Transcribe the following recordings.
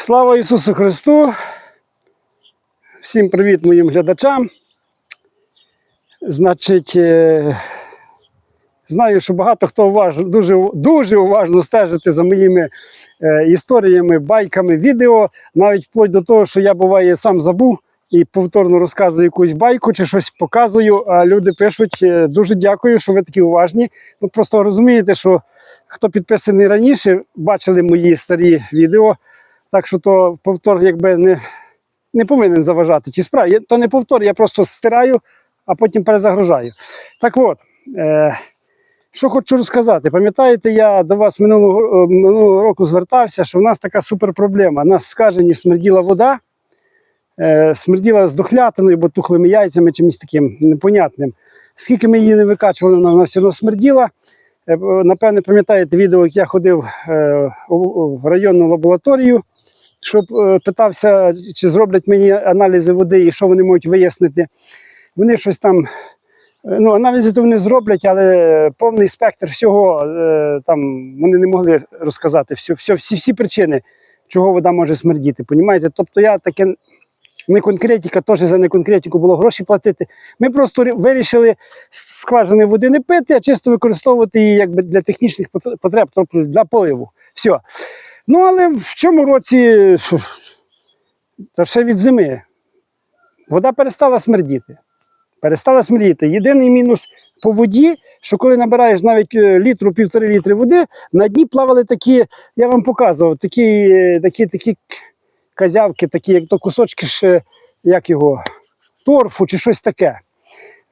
Слава Ісусу Христу! Всім привіт моїм глядачам. Значить, е, знаю, що багато хто уважно, дуже, дуже уважно стежите за моїми е, історіями, байками, відео, навіть вплоть до того, що я буває сам забув і повторно розказую якусь байку чи щось показую. А люди пишуть: е, дуже дякую, що ви такі уважні. Ну просто розумієте, що хто підписаний раніше, бачили мої старі відео. Так що то повтор якби не, не повинен заважати ті справи. То не повтор, я просто стираю, а потім перезагружаю. Так от, е, що хочу розказати. Пам'ятаєте, я до вас минулого, е, минулого року звертався, що в нас така суперпроблема. У нас скажені смерділа вода, е, смерділа з дохлятиною, бо тухлими яйцями, чимось таким непонятним. Скільки ми її не викачували, вона вона все одно смерділа. Е, Напевне, пам'ятаєте відео, як я ходив е, в районну лабораторію, щоб е, питався, чи зроблять мені аналізи води і що вони можуть вияснити. Вони щось там. е, Ну, аналізи то вони зроблять, але повний спектр всього е, там вони не могли розказати всю, всю, всі, всі причини, чого вода може смердіти. Понімаєте? Тобто я таке не конкретика, теж за неконкретику було гроші платити. Ми просто вирішили скважини води не пити, а чисто використовувати її якби для технічних потреб, тобто для поливу. Все. Ну, але в цьому році, це ще від зими, вода перестала смердіти. Перестала смердіти. Єдиний мінус по воді, що коли набираєш навіть е, літру, півтори літри води, на дні плавали такі, я вам показував, такі, е, такі, такі казявки, такі, як то кусочки ще, як його, торфу чи щось таке.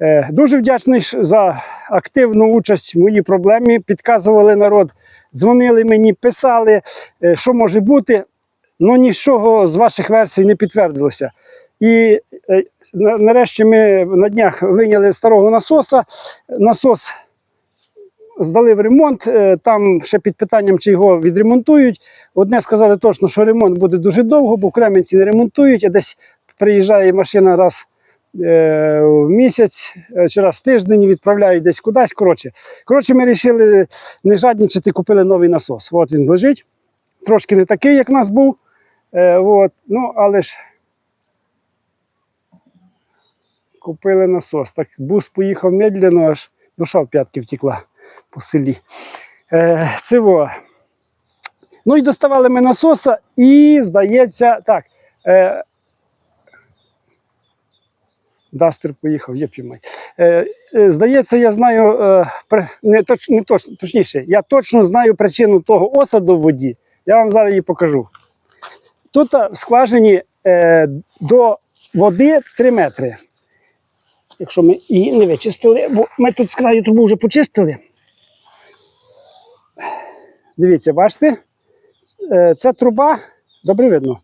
Е, Дуже вдячний за активну участь в моїй проблемі. Підказували народ, дзвонили мені, писали, е, що може бути. Ну нічого з ваших версій не підтвердилося. І е, нарешті ми на днях виняли старого насоса. Насос здали в ремонт. е, Там ще під питанням, чи його відремонтують. Одне сказали точно, що ремонт буде дуже довго, бо в Кременці не ремонтують, а десь приїжджає машина раз в місяць е, чи раз в тиждень відправляють десь кудись. Коротше, коротше, ми вирішили не жадничати, купили новий насос. От він лежить. Трошки не такий, як в нас був. Е, от. Ну, але ж купили насос. Так бус поїхав медленно, аж душа в п'ятки втекла по селі. Е, во. Ну і доставали ми насоса, і здається, так. Е, Дастер поїхав, є піймай. Е, е, здається, я знаю, е, не, точ, не точ, точніше, я точно знаю причину того осаду в воді. Я вам зараз її покажу. Тут а, в скважині е, до води 3 метри. Якщо ми її не вичистили, бо ми тут з краю трубу вже почистили. Дивіться, бачите? Е, Це труба, добре видно.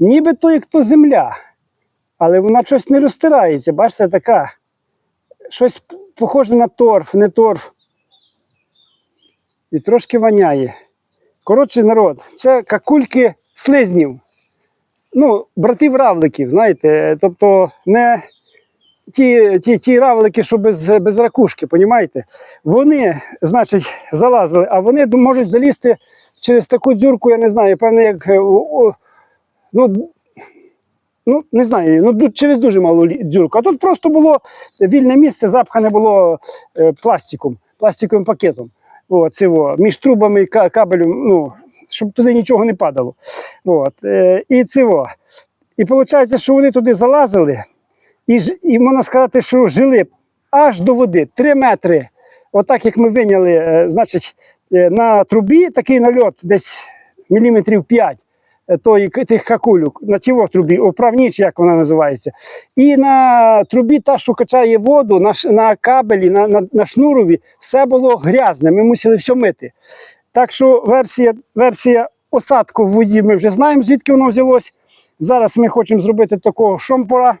Нібито як то земля, але вона щось не розтирається. Бачите, така. Щось похоже на торф, не торф. І трошки воняє. Коротше, народ, це какульки слизнів. Ну, братів равликів, знаєте, тобто не ті, ті, ті равлики, що без, без ракушки, понімаєте? Вони, значить, залазили, а вони можуть залізти через таку дзюрку, я не знаю, певно, як. е, ну, ну, не знаю, ну, через дуже малу дзюрку. А тут просто було вільне місце, запхане було е, пластиком, пластиковим пакетом. О, во, між трубами і кабелем, ну, щоб туди нічого не падало. От, е, і во. І виходить, що вони туди залазили, і, і можна сказати, що жили аж до води 3 метри. Отак, як ми виняли, е, значить, на трубі такий нальот десь міліметрів 5 е, тої, к- тих какулюк, на во трубі, оправніч, як вона називається. І на трубі, та, що качає воду, на, на кабелі, на, на, на шнурові, все було грязне, ми мусили все мити. Так що версія, версія осадку в воді ми вже знаємо, звідки воно взялось. Зараз ми хочемо зробити такого шомпора,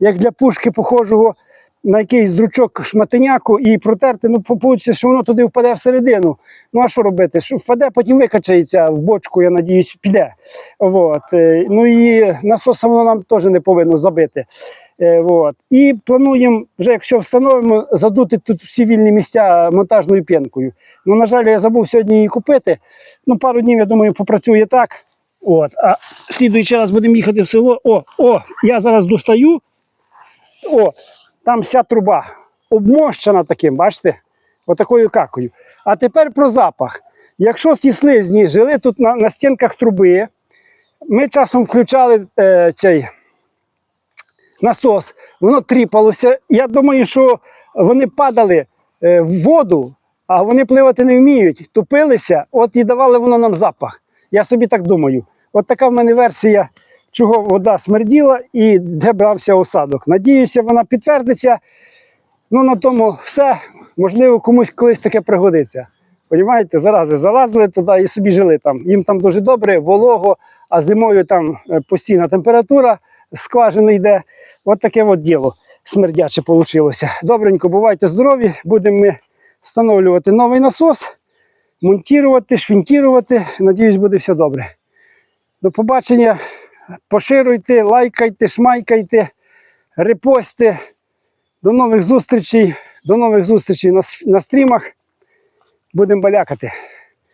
як для пушки похожого на якийсь дручок шматиняку і протерти. Ну, вийде, що воно туди впаде всередину. Ну а що робити? Що впаде, потім викачається в бочку, я надіюсь, піде. От. е, Ну і насосом воно нам теж не повинно забити. Е, От. І плануємо, вже якщо встановимо, задути тут всі вільні місця монтажною п'янкою. Ну, на жаль, я забув сьогодні її купити. Ну, пару днів, я думаю, попрацює так. От, а слідуючий раз будемо їхати в село. О, о, я зараз достаю. О, там вся труба обмощена таким, бачите? Отакою какою. А тепер про запах. Якщо ці жили тут на, на стінках труби, ми часом включали е, цей насос, воно тріпалося. Я думаю, що вони падали е, в воду, а вони пливати не вміють, тупилися, от і давали воно нам запах. Я собі так думаю. От така в мене версія, чого вода смерділа і де брався осадок. Надіюся, вона підтвердиться. Ну, на тому все. Можливо, комусь колись таке пригодиться. Понімаєте, зарази залазили туди і собі жили там. Їм там дуже добре, волого, а зимою там е, постійна температура, скважина йде. От таке от діло смердяче вийшло. Добренько, бувайте здорові. Будемо ми встановлювати новий насос, монтувати, швінтувати. Надіюсь, буде все добре. До побачення. Поширюйте, лайкайте, шмайкайте, репости. До нових зустрічей. До нових зустрічей на, стрімах. Будемо балякати.